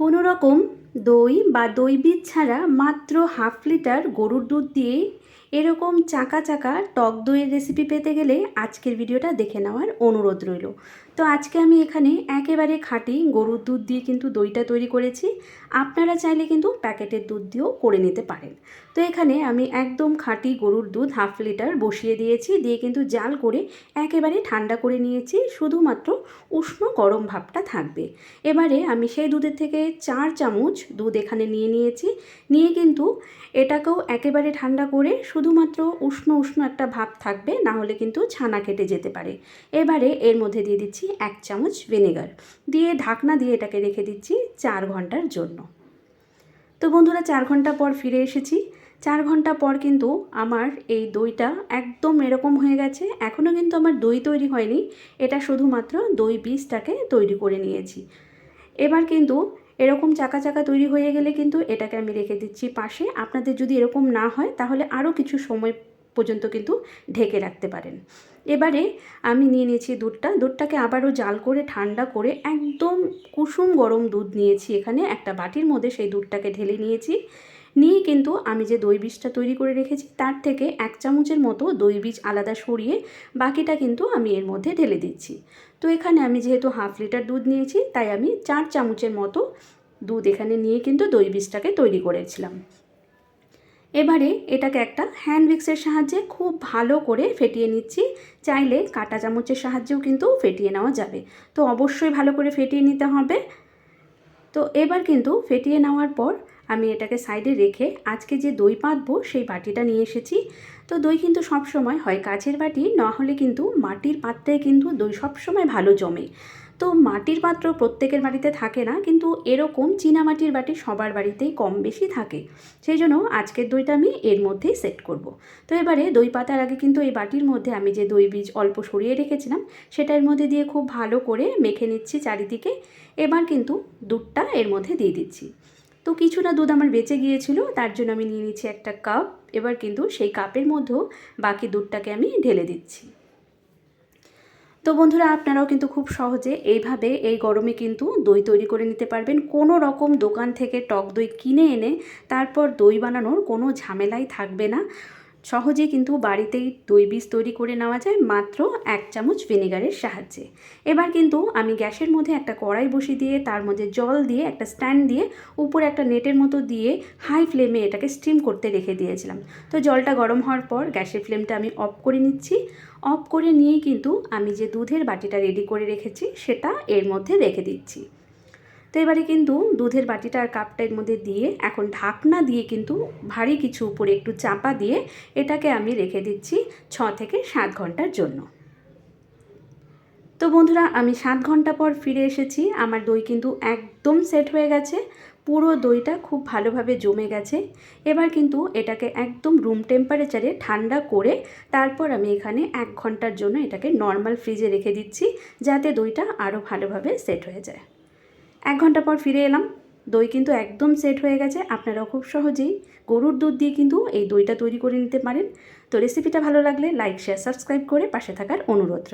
কোনো রকম দই বা দই বীজ ছাড়া মাত্র হাফ লিটার গরুর দুধ দিয়েই এরকম চাকা চাকা টক দইয়ের রেসিপি পেতে গেলে আজকের ভিডিওটা দেখে নেওয়ার অনুরোধ রইল। তো আজকে আমি এখানে একেবারে খাঁটি গরুর দুধ দিয়ে কিন্তু দইটা তৈরি করেছি। আপনারা চাইলে কিন্তু প্যাকেটের দুধ দিয়েও করে নিতে পারেন। তো এখানে আমি একদম খাঁটি গরুর দুধ হাফ লিটার বসিয়ে দিয়েছি, দিয়ে কিন্তু জাল করে একেবারে ঠান্ডা করে নিয়েছি, শুধুমাত্র উষ্ণ গরম ভাবটা থাকবে। এবারে আমি সেই দুধের থেকে চার চামচ দুধ এখানে নিয়ে নিয়েছি। নিয়ে কিন্তু এটাকেও একেবারে ঠান্ডা করে শুধুমাত্র উষ্ণ উষ্ণ একটা ভাব থাকবে, না হলে কিন্তু ছানা কেটে যেতে পারে। এবারে এর মধ্যে দিয়ে দিচ্ছি এক চামচ ভিনেগার। দিয়ে ঢাকনা দিয়ে এটাকে রেখে দিচ্ছি চার ঘণ্টার জন্য। তো বন্ধুরা, চার ঘণ্টা পর ফিরে এসেছি। চার ঘণ্টা পর কিন্তু আমার এই দইটা একদম এরকম হয়ে গেছে এখনও কিন্তু আমার দই তৈরি হয়নি। এটা শুধুমাত্র দই বীজটাকে তৈরি করে নিয়েছি। এবার কিন্তু এরকম চাকা চাকা তৈরি হয়ে গেলে কিন্তু এটাকে আমি রেখে দিচ্ছি পাশে। আপনাদের যদি এরকম না হয়, তাহলে আরও কিছু সময় পর্যন্ত কিন্তু ঢেকে রাখতে পারেন। এবারে আমি নিয়ে নিয়েছি দুধটা। দুধটাকে আবারও জাল করে, ঠান্ডা করে একদম কুসুম গরম দুধ নিয়েছি এখানে। একটা বাটির মধ্যে সেই দুধটাকে ঢেলে নিয়েছি। নিয়ে কিন্তু আমি যে দই বীজটা তৈরি করে রেখেছি, তার থেকে এক চামচের মতো দই বীজ আলাদা সরিয়ে বাকিটা কিন্তু আমি এর মধ্যে ঢেলে দিচ্ছি। তো এখানে আমি যেহেতু হাফ লিটার দুধ নিয়েছি, তাই আমি চার চামচের মতো দুধ এখানে নিয়ে কিন্তু দই বীজটাকে তৈরি করেছিলাম। এবারে এটাকে একটা হ্যান্ড মিক্সের সাহায্যে খুব ভালো করে ফেটিয়ে নিচ্ছি, চাইলে কাটা চামচের সাহায্যেও কিন্তু ফেটিয়ে নেওয়া যাবে। তো অবশ্যই ভালো করে ফেটিয়ে নিতে হবে। তো এবার কিন্তু ফেটিয়ে নেওয়ার পর আমি এটাকে সাইডে রেখে আজকে যে দই পাতবো সেই বাটিটা নিয়ে এসেছি। তো দই কিন্তু সব সময় হয়, কাচের বাটি না হলে কিন্তু মাটির পাত্রে কিন্তু দই সব সময় ভালো জমে। তো মাটির পাত্র প্রত্যেকের বাড়িতে থাকে না, কিন্তু এরকম চীনা মাটির বাটি সবার বাড়িতেই কম বেশি থাকে। সেই জন্য আজকের দইটা আমি এর মধ্যেই সেট করব। তো এবারে দই পাতার আগে কিন্তু এই বাটির মধ্যে আমি যে দই বীজ অল্প সরিয়ে রেখেছিলাম, সেটার মধ্যে দিয়ে খুব ভালো করে মেখে নিচ্ছি চারিদিকে। এবার কিন্তু দুধটা এর মধ্যে দিয়ে দিচ্ছি। তো কিছুটা দুধ আমার বেঁচে গিয়েছিল, তার জন্য আমি নিয়ে নিচ্ছি একটা কাপ এবার কিন্তু সেই কাপের মধ্যেও বাকি দুধটাকে আমি ঢেলে দিচ্ছি। তো বন্ধুরা, আপনারাও কিন্তু খুব সহজে এইভাবে এই গরমে কিন্তু দই তৈরি করে নিতে পারবেন। কোনো রকম দোকান থেকে টক দই কিনে এনে তারপর দই বানানোর কোনো ঝামেলাই থাকবে না। সহজে কিন্তু বাড়িতেই দই বীজ তৈরি করে নেওয়া যায় মাত্র এক চামচ ভিনেগারের সাহায্যে। এবার কিন্তু আমি গ্যাসের মধ্যে একটা কড়াই বসিয়ে দিয়ে, তার মধ্যে জল দিয়ে, একটা স্ট্যান্ড দিয়ে, উপরে একটা নেটের মতো দিয়ে হাই ফ্লেমে এটাকে স্টিম করতে রেখে দিয়েছিলাম। তো জলটা গরম হওয়ার পর গ্যাসের ফ্লেমটা আমি অফ করে নিচ্ছি। অফ করে নিয়েই কিন্তু আমি যে দুধের বাটিটা রেডি করে রেখেছি, সেটা এর মধ্যে রেখে দিচ্ছি। তো এবারে কিন্তু দুধের বাটিটা আর কাপটা এর মধ্যে দিয়ে এখন ঢাকনা দিয়ে কিন্তু ভারী কিছু উপরে একটু চাপা দিয়ে এটাকে আমি রেখে দিচ্ছি ছ থেকে সাত ঘণ্টার জন্য। তো বন্ধুরা, আমি সাত ঘণ্টা পর ফিরে এসেছি। আমার দই কিন্তু একদম সেট হয়ে গেছে। পুরো দইটা খুব ভালোভাবে জমে গেছে। এবার কিন্তু এটাকে একদম রুম টেম্পারেচারে ঠান্ডা করে তারপর আমি এখানে এক ঘণ্টার জন্য এটাকে নর্মাল ফ্রিজে রেখে দিচ্ছি, যাতে দইটা আরও ভালোভাবে সেট হয়ে যায়। এক ঘণ্টা পর ফিরে এলাম। দই কিন্তু একদম সেট হয়ে গেছে। আপনারা খুব সহজেই গরুর দুধ দিয়ে কিন্তু এই দইটা তৈরি করে নিতে পারেন। তো রেসিপিটা ভালো লাগলে লাইক শেয়ার সাবস্ক্রাইব করে পাশে থাকার অনুরোধ